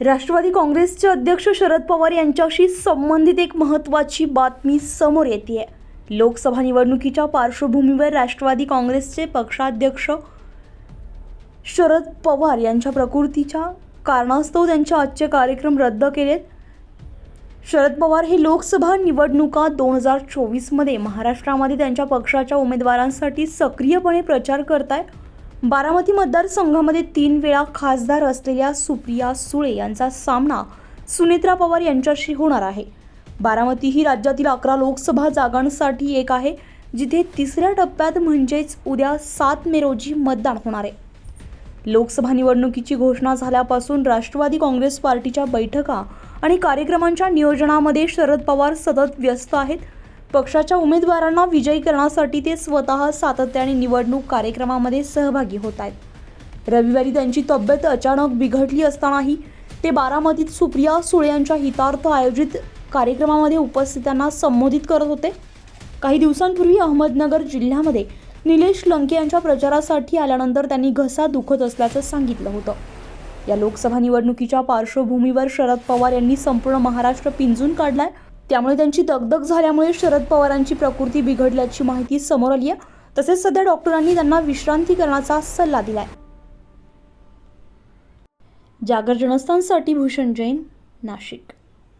राष्ट्रवादी काँग्रेसचे अध्यक्ष शरद पवार यांच्याशी संबंधित एक महत्त्वाची बातमी समोर येते लोकसभा निवडणुकीच्या पार्श्वभूमीवर राष्ट्रवादी काँग्रेसचे पक्षाध्यक्ष शरद पवार यांच्या प्रकृतीच्या कारणास्तव त्यांचे आजचे कार्यक्रम रद्द केलेत. शरद पवार हे लोकसभा निवडणुका दोन हजार चोवीसमध्ये महाराष्ट्रामध्ये त्यांच्या पक्षाच्या उमेदवारांसाठी सक्रियपणे प्रचार करत आहेत बारामती मतदारसंघामध्ये तीन वेळा खासदार असलेल्या सुप्रिया सुळे यांचा सामना सुनेत्रा पवार यांच्याशी होणार आहे. बारामती ही राज्यातील अकरा लोकसभा जागांसाठी एक आहे जिथे तिसऱ्या टप्प्यात म्हणजेच उद्या सात मे रोजी मतदान होणार आहे. लोकसभा निवडणुकीची घोषणा झाल्यापासून राष्ट्रवादी काँग्रेस पार्टीच्या बैठका आणि कार्यक्रमांच्या नियोजनामध्ये शरद पवार सतत व्यस्त आहेत. पक्षाच्या उमेदवारांना विजयी करण्यासाठी ते स्वतः सातत्याने निवडणूक कार्यक्रमामध्ये सहभागी होत आहेत. रविवारी त्यांची तब्येत अचानक बिघडली असतानाही ते बारामतीत सुप्रिया सुळे यांच्या हितार्थ आयोजित कार्यक्रमामध्ये उपस्थितांना संबोधित करत होते. काही दिवसांपूर्वी अहमदनगर जिल्ह्यामध्ये निलेश लंके यांच्या प्रचारासाठी आल्यानंतर त्यांनी घसा दुखत असल्याचं सांगितलं होतं. या लोकसभा निवडणुकीच्या पार्श्वभूमीवर शरद पवार यांनी संपूर्ण महाराष्ट्र पिंजून काढलाय. त्यामुळे त्यांची दगदग झाल्यामुळे शरद पवारांची प्रकृती बिघडल्याची माहिती समोर आली आहे. तसेच सध्या डॉक्टरांनी त्यांना विश्रांती करण्याचा सल्ला दिलाय. जागर जनस्थानसाठी भूषण जैन नाशिक.